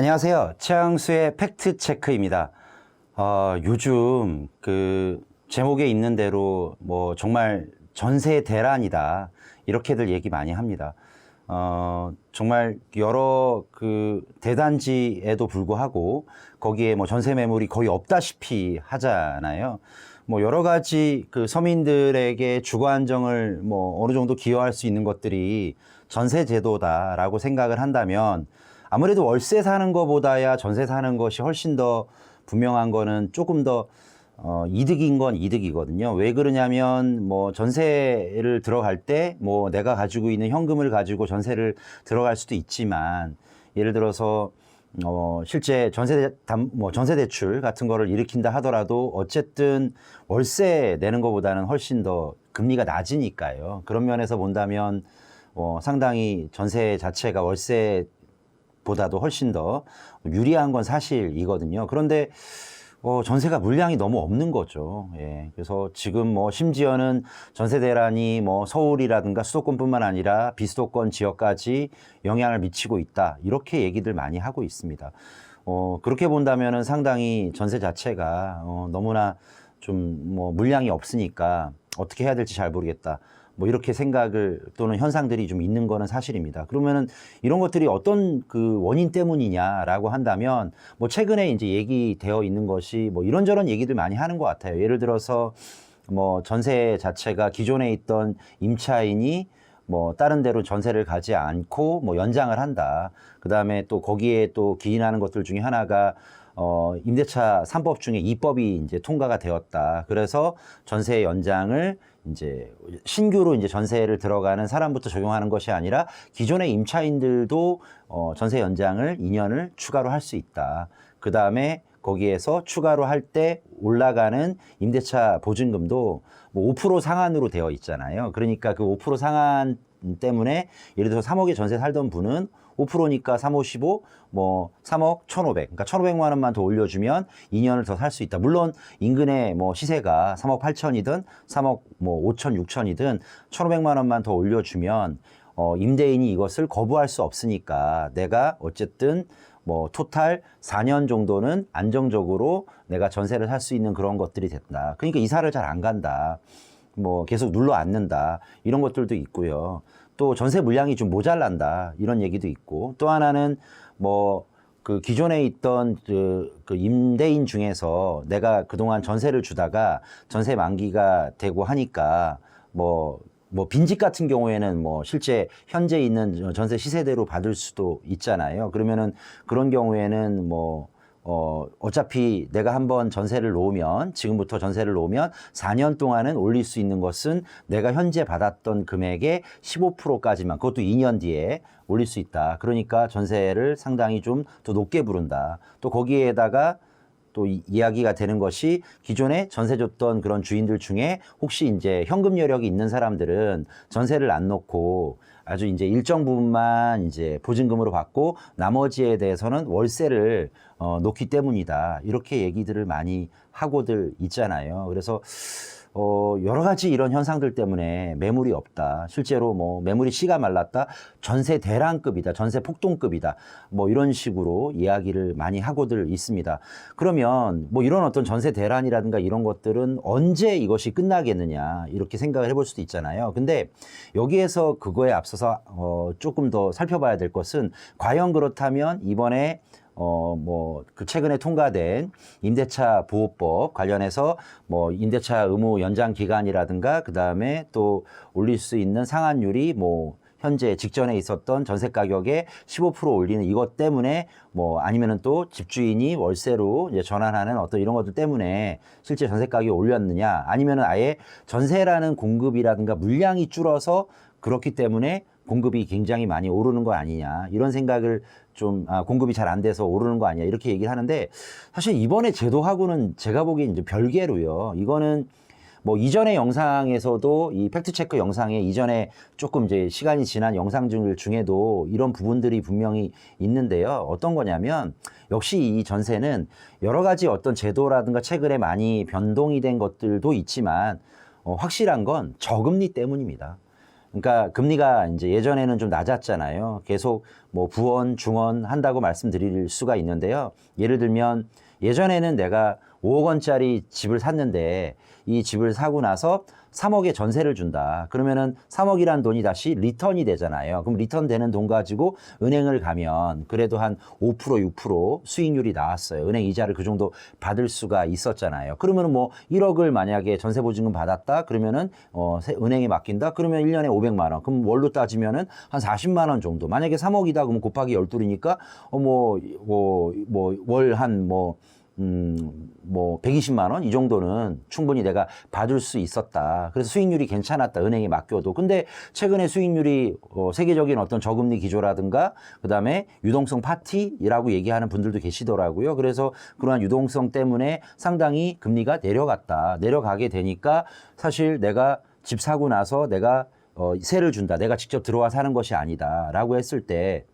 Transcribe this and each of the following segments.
안녕하세요. 최양수의 팩트 체크입니다. 어, 요즘 그 제목에 있는 대로 뭐 정말 전세 대란이다. 이렇게들 얘기 많이 합니다. 어, 정말 여러 그 대단지에도 불구하고 거기에 뭐 전세 매물이 거의 없다시피 하잖아요. 뭐 여러 가지 그 서민들에게 주거 안정을 뭐 어느 정도 기여할 수 있는 것들이 전세 제도다라고 생각을 한다면 아무래도 월세 사는 것보다야 전세 사는 것이 훨씬 더 분명한 거는 조금 더 어, 이득인 건 이득이거든요. 왜 그러냐면 뭐 전세를 들어갈 때 뭐 내가 가지고 있는 현금을 가지고 전세를 들어갈 수도 있지만 예를 들어서 어, 실제 전세 담, 뭐 전세 대출 같은 거를 일으킨다 하더라도 어쨌든 월세 내는 것보다는 훨씬 더 금리가 낮으니까요. 그런 면에서 본다면 어, 상당히 전세 자체가 월세 보다도 훨씬 더 유리한 건 사실이거든요. 그런데 어, 전세가 물량이 너무 없는 거죠. 예. 그래서 지금 뭐 심지어는 전세 대란이 뭐 서울이라든가 수도권뿐만 아니라 비수도권 지역까지 영향을 미치고 있다. 이렇게 얘기들 많이 하고 있습니다. 어, 그렇게 본다면은 상당히 전세 자체가 어, 너무나 좀 뭐 물량이 없으니까 어떻게 해야 될지 잘 모르겠다. 뭐 이렇게 생각을 또는 현상들이 좀 있는 거는 사실입니다. 그러면은 이런 것들이 어떤 그 원인 때문이냐라고 한다면 뭐 최근에 이제 얘기되어 있는 것이 뭐 이런저런 얘기들 많이 하는 것 같아요. 예를 들어서 뭐 전세 자체가 기존에 있던 임차인이 뭐 다른 데로 전세를 가지 않고 뭐 연장을 한다. 그다음에 또 거기에 또 기인하는 것들 중에 하나가 어 임대차 3법 중에 2법이 이제 통과가 되었다. 그래서 전세 연장을 이제 신규로 이제 전세를 들어가는 사람부터 적용하는 것이 아니라 기존의 임차인들도 어 전세 연장을 2년을 추가로 할 수 있다. 그 다음에 거기에서 추가로 할 때 올라가는 임대차 보증금도 뭐 5% 상한으로 되어 있잖아요. 그러니까 그 5% 상한 때문에 예를 들어서 3억에 전세 살던 분은 5%니까 3, 5, 15, 뭐 3억 1,500. 그러니까 1,500만 원만 더 올려주면 2년을 더 살 수 있다. 물론 인근의 뭐 시세가 3억 8천이든 3억 뭐 5천, 6천이든 1,500만 원만 더 올려주면 어, 임대인이 이것을 거부할 수 없으니까 내가 어쨌든 뭐 토탈 4년 정도는 안정적으로 내가 전세를 살 수 있는 그런 것들이 됐다. 그러니까 이사를 잘 안 간다. 뭐 계속 눌러 앉는다. 이런 것들도 있고요. 또 전세 물량이 좀 모자란다. 이런 얘기도 있고 또 하나는 뭐 그 기존에 있던 그, 그 임대인 중에서 내가 그동안 전세를 주다가 전세 만기가 되고 하니까 뭐뭐 빈집 같은 경우에는 뭐 실제 현재 있는 전세 시세대로 받을 수도 있잖아요. 그러면은 그런 경우에는 뭐 어, 어차피 내가 한번 전세를 놓으면, 지금부터 전세를 놓으면 4년 동안은 올릴 수 있는 것은 내가 현재 받았던 금액의 15%까지만, 그것도 2년 뒤에 올릴 수 있다. 그러니까 전세를 상당히 좀 더 높게 부른다. 또 거기에다가 또 이- 이야기가 되는 것이 기존에 전세 줬던 그런 주인들 중에 혹시 이제 현금 여력이 있는 사람들은 전세를 안 놓고 아주 이제 일정 부분만 이제 보증금으로 받고 나머지에 대해서는 월세를 어, 놓기 때문이다. 이렇게 얘기들을 많이 하고들 있잖아요. 그래서 어, 여러 가지 이런 현상들 때문에 매물이 없다. 실제로 뭐 매물이 씨가 말랐다. 전세 대란급이다. 전세 폭동급이다. 뭐 이런 식으로 이야기를 많이 하고들 있습니다. 그러면 뭐 이런 어떤 전세 대란이라든가 이런 것들은 언제 이것이 끝나겠느냐. 이렇게 생각을 해볼 수도 있잖아요. 근데 여기에서 그거에 앞서서 어, 조금 더 살펴봐야 될 것은 과연 그렇다면 이번에 어, 뭐, 그 최근에 통과된 임대차 보호법 관련해서 뭐, 임대차 의무 연장 기간이라든가, 그 다음에 또 올릴 수 있는 상한율이 뭐, 현재 직전에 있었던 전세 가격에 15% 올리는 이것 때문에 뭐 아니면은 또 집주인이 월세로 이제 전환하는 어떤 이런 것들 때문에 실제 전세 가격이 올렸느냐 아니면은 아예 전세라는 공급이라든가 물량이 줄어서 그렇기 때문에 공급이 굉장히 많이 오르는 거 아니냐 이런 생각을 좀 아, 공급이 잘 안 돼서 오르는 거 아니냐 이렇게 얘기를 하는데 사실 이번에 제도하고는 제가 보기엔 이제 별개로요. 이거는 뭐 이전의 영상에서도 이 팩트 체크 영상에 이전에 조금 이제 시간이 지난 영상들 중에도 이런 부분들이 분명히 있는데요. 어떤 거냐면 역시 이 전세는 여러 가지 어떤 제도라든가 최근에 많이 변동이 된 것들도 있지만 어, 확실한 건 저금리 때문입니다. 그러니까 금리가 이제 예전에는 좀 낮았잖아요. 계속 뭐 부원, 중원 한다고 말씀드릴 수가 있는데요. 예를 들면 예전에는 내가 5억 원짜리 집을 샀는데 이 집을 사고 나서 3억에 전세를 준다. 그러면은 3억이란 돈이 다시 리턴이 되잖아요. 그럼 리턴 되는 돈 가지고 은행을 가면 그래도 한 5% 6% 수익률이 나왔어요. 은행 이자를 그 정도 받을 수가 있었잖아요. 그러면은 뭐 1억을 만약에 전세 보증금 받았다. 그러면은 어 세- 은행에 맡긴다. 그러면 1년에 500만 원. 그럼 월로 따지면은 한 40만 원 정도. 만약에 3억이다 그러면 곱하기 12니까 어뭐뭐월한뭐 음, 뭐, 120만 원? 이 정도는 충분히 내가 받을 수 있었다. 그래서 수익률이 괜찮았다. 은행에 맡겨도. 근데 최근에 수익률이 어, 세계적인 어떤 저금리 기조라든가, 그 다음에 유동성 파티라고 얘기하는 분들도 계시더라고요. 그래서 그러한 유동성 때문에 상당히 금리가 내려갔다. 내려가게 되니까 사실 내가 집 사고 나서 내가 어, 세를 준다. 내가 직접 들어와 사는 것이 아니다. 라고 했을 때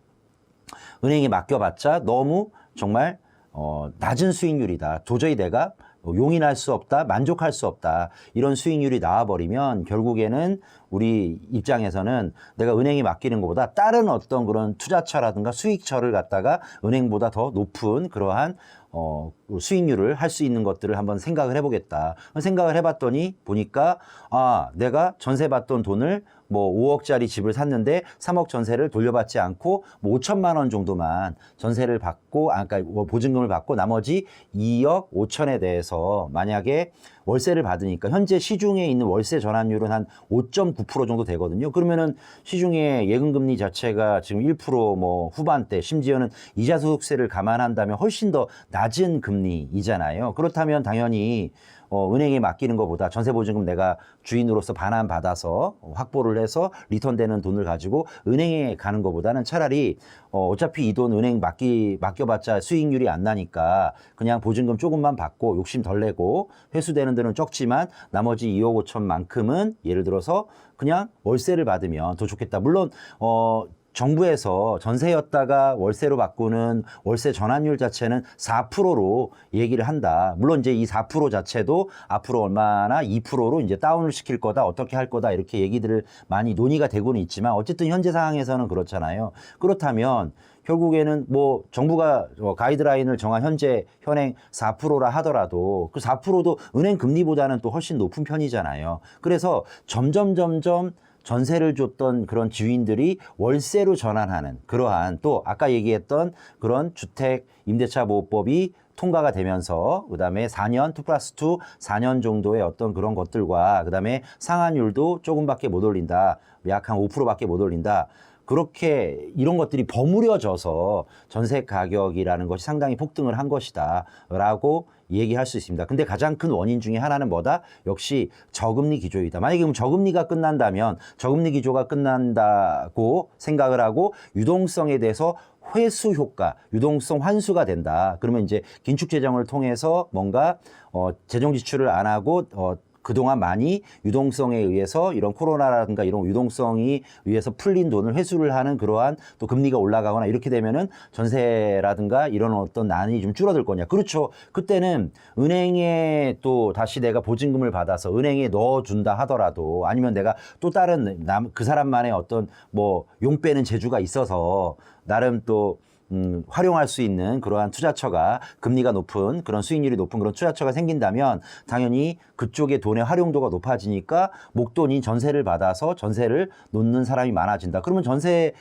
은행에 맡겨봤자 너무 정말 어, 낮은 수익률이다. 도저히 내가 용인할 수 없다, 만족할 수 없다. 이런 수익률이 나와버리면 결국에는 우리 입장에서는 내가 은행에 맡기는 것보다 다른 어떤 그런 투자처라든가 수익처를 갖다가 은행보다 더 높은 그러한 어, 수익률을 할 수 있는 것들을 한번 생각을 해보겠다. 생각을 해봤더니 보니까 아, 내가 전세 받던 돈을 뭐 5억짜리 집을 샀는데 3억 전세를 돌려받지 않고 뭐 5천만 원 정도만 전세를 받고 아 그러니까 뭐 보증금을 받고 나머지 2억 5천에 대해서 만약에 월세를 받으니까 현재 시중에 있는 월세 전환율은 한 5.9% 정도 되거든요. 그러면은 시중에 예금 금리 자체가 지금 1%뭐 후반대 심지어는 이자 소득세를 감안한다면 훨씬 더 낮은 금리이잖아요. 그렇다면 당연히 어, 은행에 맡기는 것보다 전세 보증금 내가 주인으로서 반환 받아서 확보를 해서 리턴되는 돈을 가지고 은행에 가는 것보다는 차라리 어, 어차피 이 돈 은행 맡기, 맡겨봤자 수익률이 안 나니까 그냥 보증금 조금만 받고 욕심 덜 내고 회수되는 데는 적지만 나머지 2억 5천만큼은 예를 들어서 그냥 월세를 받으면 더 좋겠다. 물론, 어, 정부에서 전세였다가 월세로 바꾸는 월세 전환율 자체는 4%로 얘기를 한다. 물론 이제 이 4% 자체도 앞으로 얼마나 2%로 이제 다운을 시킬 거다, 어떻게 할 거다 이렇게 얘기들을 많이 논의가 되고는 있지만 어쨌든 현재 상황에서는 그렇잖아요. 그렇다면 결국에는 뭐 정부가 어, 가이드라인을 정한 현재 현행 4%라 하더라도 그 4%도 은행 금리보다는 또 훨씬 높은 편이잖아요. 그래서 점점 점점 전세를 줬던 그런 지주인들이 월세로 전환하는 그러한 또 아까 얘기했던 그런 주택 임대차 보호법이 통과가 되면서 그다음에 4년 2 플러스 2 4년 정도의 어떤 그런 것들과 그다음에 상한율도 조금밖에 못 올린다. 약 한 5%밖에 못 올린다. 그렇게 이런 것들이 버무려져서 전세 가격이라는 것이 상당히 폭등을 한 것이다라고 얘기할 수 있습니다. 근데 가장 큰 원인 중에 하나는 뭐다? 역시 저금리 기조이다. 만약에 그럼 저금리가 끝난다면 저금리 기조가 끝난다고 생각을 하고 유동성에 대해서 회수 효과, 유동성 환수가 된다. 그러면 이제 긴축 재정을 통해서 뭔가 어 재정 지출을 안 하고 어 그동안 많이 유동성에 의해서 이런 코로나라든가 이런 유동성이 의해서 풀린 돈을 회수를 하는 그러한 또 금리가 올라가거나 이렇게 되면은 전세라든가 이런 어떤 난이 좀 줄어들 거냐. 그렇죠. 그때는 은행에 또 다시 내가 보증금을 받아서 은행에 넣어준다 하더라도 아니면 내가 또 다른 남, 그 사람만의 어떤 뭐 용 빼는 재주가 있어서 나름 또 음, 활용할 수 있는 그러한 투자처가 금리가 높은 그런 수익률이 높은 그런 투자처가 생긴다면 당연히 그쪽의 돈의 활용도가 높아지니까 목돈이 전세를 받아서 전세를 놓는 사람이 많아진다. 그러면 전세에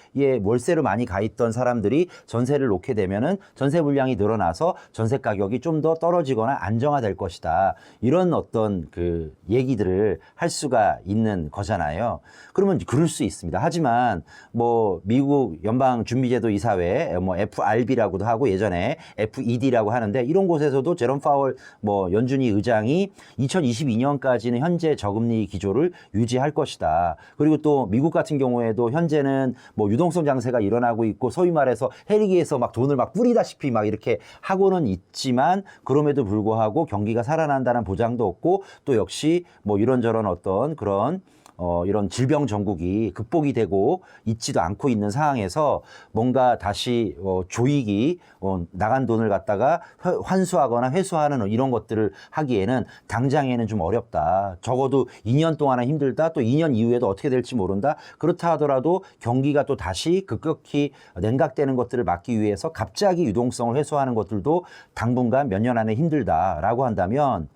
월세로 많이 가 있던 사람들이 전세를 놓게 되면은 전세 물량이 늘어나서 전세 가격이 좀 더 떨어지거나 안정화될 것이다. 이런 어떤 그 얘기들을 할 수가 있는 거잖아요. 그러면 그럴 수 있습니다. 하지만 뭐 미국 연방 준비제도 이사회 뭐 FRB라고도 하고 예전에 FED라고 하는데 이런 곳에서도 제롬 파월 뭐 연준이 의장이 2022년까지는 현재 저금리 기조를 유지할 것이다. 그리고 또 미국 같은 경우에도 현재는 뭐 유동성 장세가 일어나고 있고 소위 말해서 헬기에서 막 돈을 막 뿌리다시피 막 이렇게 하고는 있지만 그럼에도 불구하고 경기가 살아난다는 보장도 없고 또 역시 뭐 이런저런 어떤 그런 어, 이런 질병 전국이 극복이 되고 있지도 않고 있는 상황에서 뭔가 다시 어, 조익이 어, 나간 돈을 갖다가 회- 환수하거나 회수하는 이런 것들을 하기에는 당장에는 좀 어렵다. 적어도 2년 동안은 힘들다. 또 2년 이후에도 어떻게 될지 모른다. 그렇다 하더라도 경기가 또 다시 급격히 냉각되는 것들을 막기 위해서 갑자기 유동성을 회수하는 것들도 당분간 몇 년 안에 힘들다라고 한다면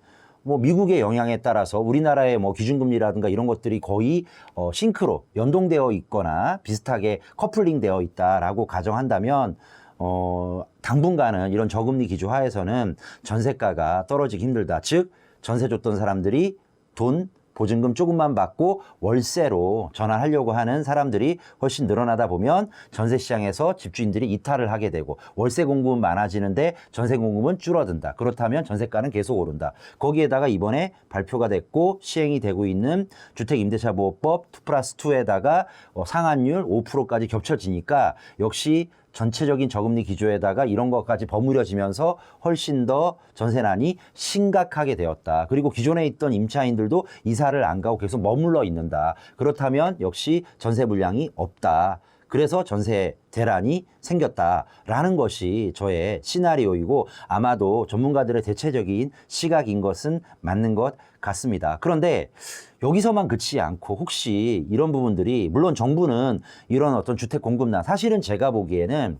뭐 미국의 영향에 따라서 우리나라의 뭐 기준금리라든가 이런 것들이 거의 어 싱크로 연동되어 있거나 비슷하게 커플링되어 있다라고 가정한다면 어 당분간은 이런 저금리 기조 하에서는 전세가가 떨어지기 힘들다. 즉 전세 줬던 사람들이 돈 보증금 조금만 받고 월세로 전환하려고 하는 사람들이 훨씬 늘어나다 보면 전세 시장에서 집주인들이 이탈을 하게 되고 월세 공급은 많아지는데 전세 공급은 줄어든다. 그렇다면 전세가는 계속 오른다. 거기에다가 이번에 발표가 됐고 시행이 되고 있는 주택임대차보호법 2 플러스 2에다가 어, 상한율 5%까지 겹쳐지니까 역시 전체적인 저금리 기조에다가 이런 것까지 버무려지면서 훨씬 더 전세난이 심각하게 되었다. 그리고 기존에 있던 임차인들도 이사를 안 가고 계속 머물러 있는다. 그렇다면 역시 전세 물량이 없다. 그래서 전세 대란이 생겼다라는 것이 저의 시나리오이고 아마도 전문가들의 대체적인 시각인 것은 맞는 것 같습니다. 그런데 여기서만 그치지 않고 혹시 이런 부분들이 물론 정부는 이런 어떤 주택 공급난 사실은 제가 보기에는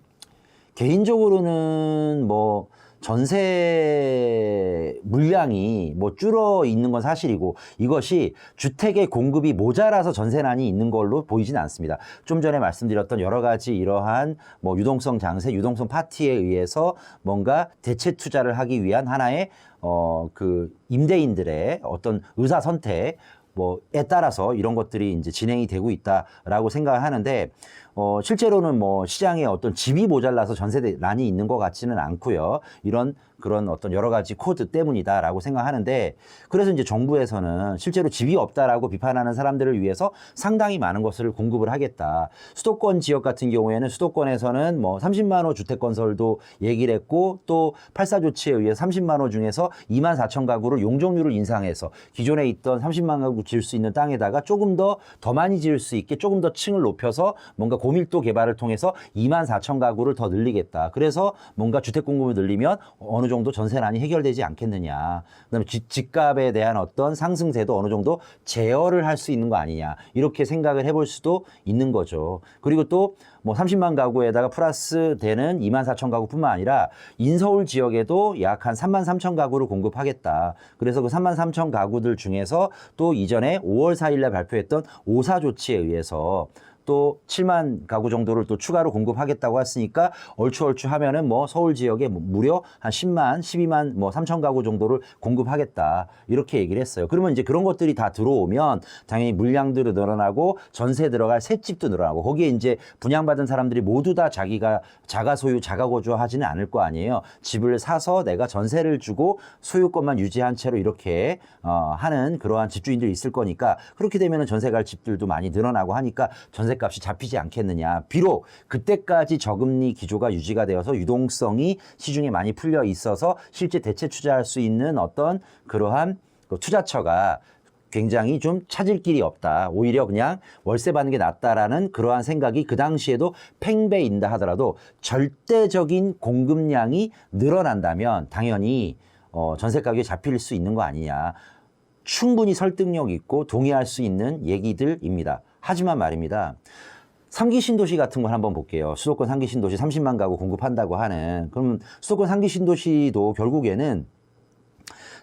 개인적으로는 뭐 전세 물량이 뭐 줄어 있는 건 사실이고 이것이 주택의 공급이 모자라서 전세난이 있는 걸로 보이진 않습니다. 좀 전에 말씀드렸던 여러 가지 이러한 뭐 유동성 장세, 유동성 파티에 의해서 뭔가 대체 투자를 하기 위한 하나의 어 그 임대인들의 어떤 의사 선택 뭐에 따라서 이런 것들이 이제 진행이 되고 있다라고 생각을 하는데 어 실제로는 뭐 시장에 어떤 집이 모자라서 전세난이 있는 것 같지는 않고요. 이런 그런 어떤 여러 가지 코드 때문이다라고 생각하는데 그래서 이제 정부에서는 실제로 집이 없다라고 비판하는 사람들을 위해서 상당히 많은 것을 공급을 하겠다. 수도권 지역 같은 경우에는 수도권에서는 뭐 30만 호 주택 건설도 얘기를 했고 또84 조치에 의해 30만 호 중에서 2만 4천 가구를 용적률을 인상해서 기존에 있던 30만 가구 지을 수 있는 땅에다가 조금 더더 많이 지을 수 있게 조금 더 층을 높여서 뭔가 고밀도 개발을 통해서 2만 4천 가구를 더 늘리겠다. 그래서 뭔가 주택 공급을 늘리면 어느 정도 전세난이 해결되지 않겠느냐. 그다음에 집- 집값에 대한 어떤 상승세도 어느 정도 제어를 할 수 있는 거 아니냐. 이렇게 생각을 해볼 수도 있는 거죠. 그리고 또 뭐 30만 가구에다가 플러스 되는 2만 4천 가구뿐만 아니라 인서울 지역에도 약 한 3만 3천 가구를 공급하겠다. 그래서 그 3만 3천 가구들 중에서 또 이전에 5월 4일날 발표했던 오사 조치에 의해서 또 7만 가구 정도를 또 추가로 공급하겠다고 했으니까 얼추 얼추 하면은 뭐 서울 지역에 뭐 무려 한 10만, 12만 뭐 3천 가구 정도를 공급하겠다. 이렇게 얘기를 했어요. 그러면 이제 그런 것들이 다 들어오면 당연히 물량들이 늘어나고 전세 들어갈 새집도 늘어나고 거기에 이제 분양받은 사람들이 모두 다 자기가 자가 소유, 자가 거주하지는 않을 거 아니에요. 집을 사서 내가 전세를 주고 소유권만 유지한 채로 이렇게 어, 하는 그러한 집주인들이 있을 거니까 그렇게 되면은 전세 갈 집들도 많이 늘어나고 하니까 전세 값이 잡히지 않겠느냐. 비록 그때까지 저금리 기조가 유지가 되어서 유동성이 시중에 많이 풀려 있어서 실제 대체 투자할 수 있는 어떤 그러한 그 투자처가 굉장히 좀 찾을 길이 없다. 오히려 그냥 월세 받는 게 낫다라는 그러한 생각이 그 당시에도 팽배인다 하더라도 절대적인 공급량이 늘어난다면 당연히 어, 전세 가격이 잡힐 수 있는 거 아니냐. 충분히 설득력 있고 동의할 수 있는 얘기들입니다. 하지만 말입니다. 삼기 신도시 같은 걸 한번 볼게요. 수도권 삼기 신도시 30만 가구 공급한다고 하는. 그러면 수도권 삼기 신도시도 결국에는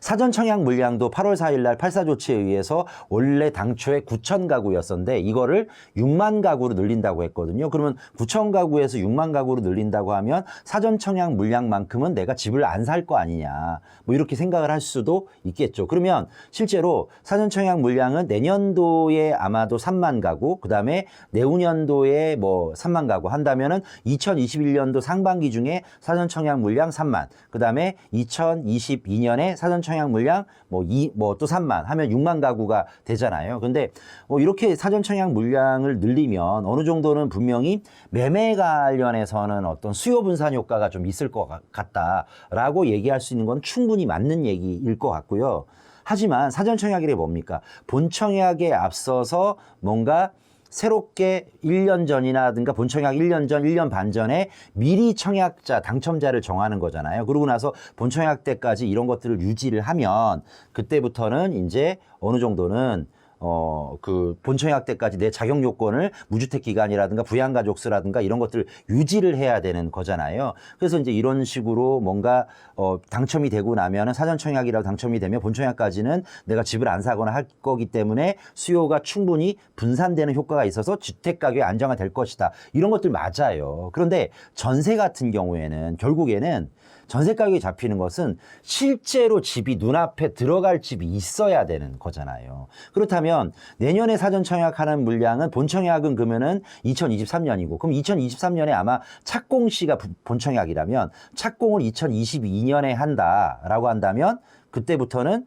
사전 청약 물량도 8월 4일 날84 조치에 의해서 원래 당초에 9천 가구였었는데 이거를 6만 가구로 늘린다고 했거든요. 그러면 9천 가구에서 6만 가구로 늘린다고 하면 사전 청약 물량만큼은 내가 집을 안 살 거 아니냐. 뭐 이렇게 생각을 할 수도 있겠죠. 그러면 실제로 사전 청약 물량은 내년도에 아마도 3만 가구, 그다음에 내후년도에 뭐 3만 가구 한다면은 2021년도 상반기 중에 사전 청약 물량 3만, 그다음에 2022년에 사전 청약 물량 뭐 2 뭐 또 3만 하면 6만 가구가 되잖아요. 근데 뭐 이렇게 사전 청약 물량을 늘리면 어느 정도는 분명히 매매 관련해서는 어떤 수요 분산 효과가 좀 있을 것 같- 같다라고 얘기할 수 있는 건 충분히 맞는 얘기일 것 같고요. 하지만 사전 청약이란 뭡니까? 본 청약에 앞서서 뭔가 새롭게 1년 전이나든가 본청약 1년 전, 1년 반 전에 미리 청약자, 당첨자를 정하는 거잖아요. 그러고 나서 본청약 때까지 이런 것들을 유지를 하면 그때부터는 이제 어느 정도는 어, 그 본청약 때까지 내 자격 요건을 무주택 기간이라든가 부양가족 수라든가 이런 것들을 유지를 해야 되는 거잖아요. 그래서 이제 이런 식으로 뭔가 어, 당첨이 되고 나면은 사전청약이라고 당첨이 되면 본청약까지는 내가 집을 안 사거나 할 거기 때문에 수요가 충분히 분산되는 효과가 있어서 주택 가격이 안정화될 것이다. 이런 것들 맞아요. 그런데 전세 같은 경우에는 결국에는 전세 가격이 잡히는 것은 실제로 집이 눈앞에 들어갈 집이 있어야 되는 거잖아요. 그렇다면 내년에 사전 청약하는 물량은 본 청약은 그러면은 2023년이고 그럼 2023년에 아마 착공 시가 부- 본 청약이라면 착공을 2022년에 한다라고 한다면 그때부터는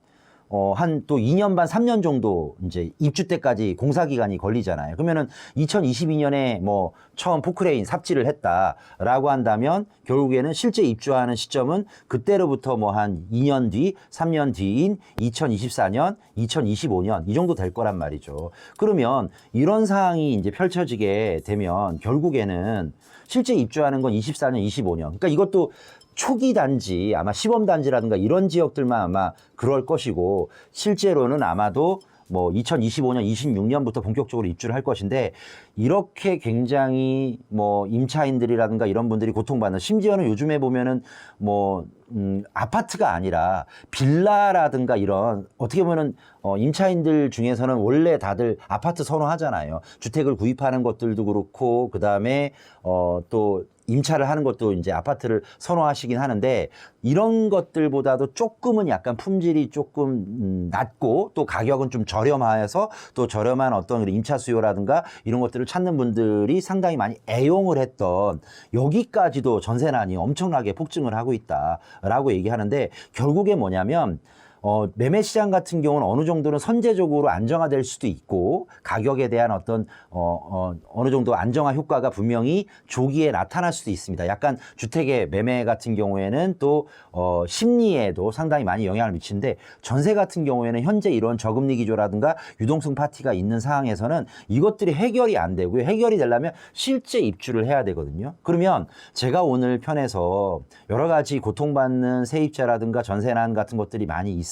어, 한 또 2년 반, 3년 정도 이제 입주 때까지 공사 기간이 걸리잖아요. 그러면은 2022년에 뭐 처음 포크레인 삽질을 했다라고 한다면 결국에는 실제 입주하는 시점은 그때로부터 뭐 한 2년 뒤, 3년 뒤인 2024년, 2025년 이 정도 될 거란 말이죠. 그러면 이런 상황이 이제 펼쳐지게 되면 결국에는 실제 입주하는 건 24년, 25년. 그러니까 이것도 초기 단지 아마 시범 단지라든가 이런 지역들만 아마 그럴 것이고 실제로는 아마도 뭐 2025년, 26년부터 본격적으로 입주를 할 것인데 이렇게 굉장히 뭐 임차인들이라든가 이런 분들이 고통받는 심지어는 요즘에 보면은 뭐 음, 아파트가 아니라 빌라라든가 이런 어떻게 보면은 어, 임차인들 중에서는 원래 다들 아파트 선호하잖아요. 주택을 구입하는 것들도 그렇고 그 다음에 어, 또 임차를 하는 것도 이제 아파트를 선호하시긴 하는데 이런 것들보다도 조금은 약간 품질이 조금 음, 낮고 또 가격은 좀 저렴해서 또 저렴한 어떤 임차 수요라든가 이런 것들을 찾는 분들이 상당히 많이 애용을 했던 여기까지도 전세난이 엄청나게 폭증을 하고 있다라고 얘기하는데 결국에 뭐냐면 어, 매매 시장 같은 경우는 어느 정도는 선제적으로 안정화될 수도 있고 가격에 대한 어떤 어, 어, 어 느 정도 안정화 효과가 분명히 조기에 나타날 수도 있습니다. 약간 주택의 매매 같은 경우에는 또 어, 심리에도 상당히 많이 영향을 미치는데 전세 같은 경우에는 현재 이런 저금리 기조라든가 유동성 파티가 있는 상황에서는 이것들이 해결이 안 되고요. 해결이 되려면 실제 입주를 해야 되거든요. 그러면 제가 오늘 편에서 여러 가지 고통받는 세입자라든가 전세난 같은 것들이 많이 있습니다.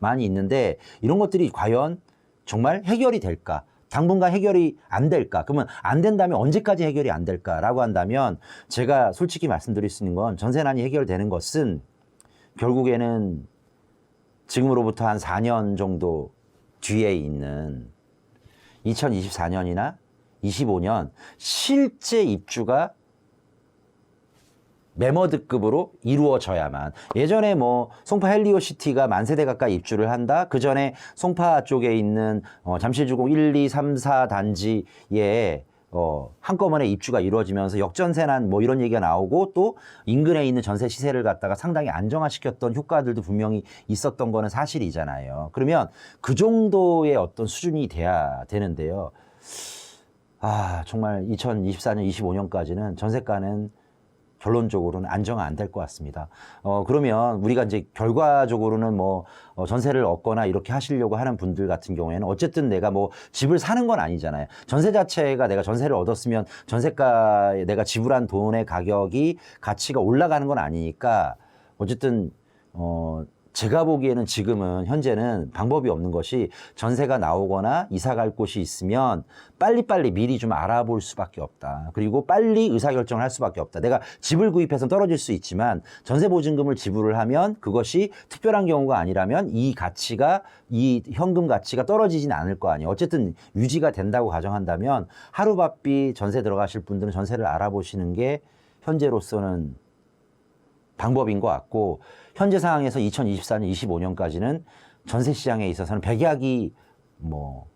많이 있는데 이런 것들이 과연 정말 해결이 될까? 당분간 해결이 안 될까? 그러면 안 된다면 언제까지 해결이 안 될까라고 한다면 제가 솔직히 말씀드릴 수 있는 건 전세난이 해결되는 것은 결국에는 지금으로부터 한 4년 정도 뒤에 있는 2024년이나 25년 실제 입주가 매머드급으로 이루어져야만 예전에 뭐 송파 헬리오시티가 만 세대 가까이 입주를 한다 그 전에 송파 쪽에 있는 어, 잠실주공 1, 2, 3, 4 단지에 어, 한꺼번에 입주가 이루어지면서 역전세난 뭐 이런 얘기가 나오고 또 인근에 있는 전세 시세를 갖다가 상당히 안정화시켰던 효과들도 분명히 있었던 거는 사실이잖아요. 그러면 그 정도의 어떤 수준이 돼야 되는데요. 아, 정말 2024년, 25년까지는 전세가는 결론적으로는 안정화 안 될 것 같습니다. 어, 그러면 우리가 이제 결과적으로는 뭐 어, 전세를 얻거나 이렇게 하시려고 하는 분들 같은 경우에는 어쨌든 내가 뭐 집을 사는 건 아니잖아요. 전세 자체가 내가 전세를 얻었으면 전세가에 내가 지불한 돈의 가격이 가치가 올라가는 건 아니니까 어쨌든 어, 제가 보기에는 지금은 현재는 방법이 없는 것이 전세가 나오거나 이사 갈 곳이 있으면 빨리빨리 미리 좀 알아볼 수밖에 없다. 그리고 빨리 의사결정을 할 수밖에 없다. 내가 집을 구입해서 떨어질 수 있지만 전세 보증금을 지불을 하면 그것이 특별한 경우가 아니라면 이 가치가 이 현금 가치가 떨어지진 않을 거 아니에요. 어쨌든 유지가 된다고 가정한다면 하루바삐 전세 들어가실 분들은 전세를 알아보시는 게 현재로서는 방법인 것 같고 현재 상황에서 2024년, 25년까지는 전세 시장에 있어서는 백약이 뭐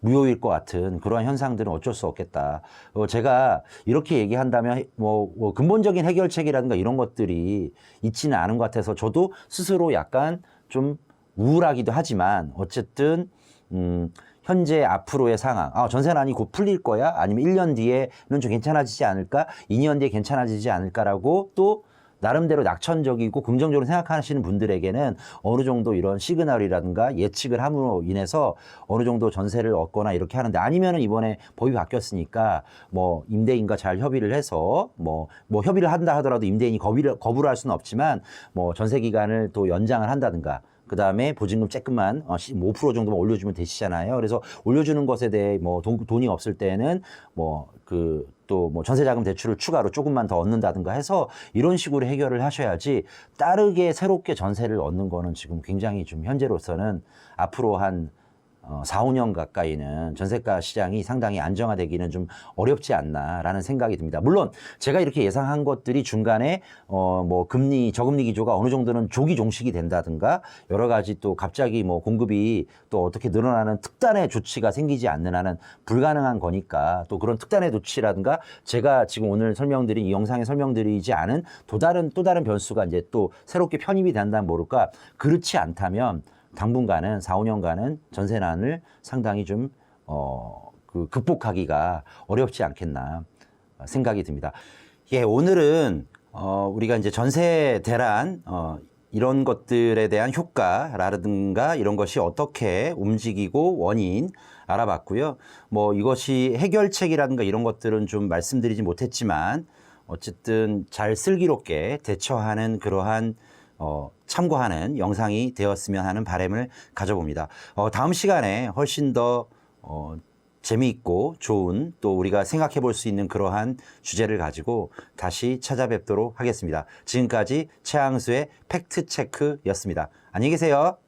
무효일 것 같은 그러한 현상들은 어쩔 수 없겠다. 어, 제가 이렇게 얘기한다면 뭐, 뭐 근본적인 해결책이라든가 이런 것들이 있지는 않은 것 같아서 저도 스스로 약간 좀 우울하기도 하지만 어쨌든 음, 현재 앞으로의 상황, 아, 전세난이 곧 풀릴 거야? 아니면 1년 뒤에는 좀 괜찮아지지 않을까? 2년 뒤에 괜찮아지지 않을까라고 또 나름대로 낙천적이고 긍정적으로 생각하시는 분들에게는 어느 정도 이런 시그널이라든가 예측을 함으로 인해서 어느 정도 전세를 얻거나 이렇게 하는데 아니면은 이번에 법이 바뀌었으니까 뭐 임대인과 잘 협의를 해서 뭐, 뭐 협의를 한다 하더라도 임대인이 거부를, 거부를 할 수는 없지만 뭐 전세 기간을 또 연장을 한다든가 그 다음에 보증금 조금만 어, 5% 정도만 올려주면 되시잖아요. 그래서 올려주는 것에 대해 뭐 돈, 돈이 없을 때는 뭐그 또 뭐 전세자금 대출을 추가로 조금만 더 얻는다든가 해서 이런 식으로 해결을 하셔야지 따르게 새롭게 전세를 얻는 거는 지금 굉장히 좀 현재로서는 앞으로 한 어, 4, 5년 가까이는 전세가 시장이 상당히 안정화되기는 좀 어렵지 않나라는 생각이 듭니다. 물론 제가 이렇게 예상한 것들이 중간에 어, 뭐 금리 저금리 기조가 어느 정도는 조기 종식이 된다든가 여러 가지 또 갑자기 뭐 공급이 또 어떻게 늘어나는 특단의 조치가 생기지 않는 한은 불가능한 거니까 또 그런 특단의 조치라든가 제가 지금 오늘 설명드린 이 영상에 설명드리지 않은 또 다른 또 다른 변수가 이제 또 새롭게 편입이 된다면 모를까 그렇지 않다면 당분간은 4, 5년간은 전세난을 상당히 좀, 어, 그 극복하기가 어렵지 않겠나 생각이 듭니다. 예, 오늘은, 어, 우리가 이제 전세 대란, 어, 이런 것들에 대한 효과라든가 이런 것이 어떻게 움직이고 원인 알아봤고요. 뭐 이것이 해결책이라든가 이런 것들은 좀 말씀드리지 못했지만 어쨌든 잘 슬기롭게 대처하는 그러한 어, 참고하는 영상이 되었으면 하는 바람을 가져봅니다. 어, 다음 시간에 훨씬 더 어, 재미있고 좋은 또 우리가 생각해 볼 수 있는 그러한 주제를 가지고 다시 찾아뵙도록 하겠습니다. 지금까지 최항수의 팩트체크였습니다. 안녕히 계세요.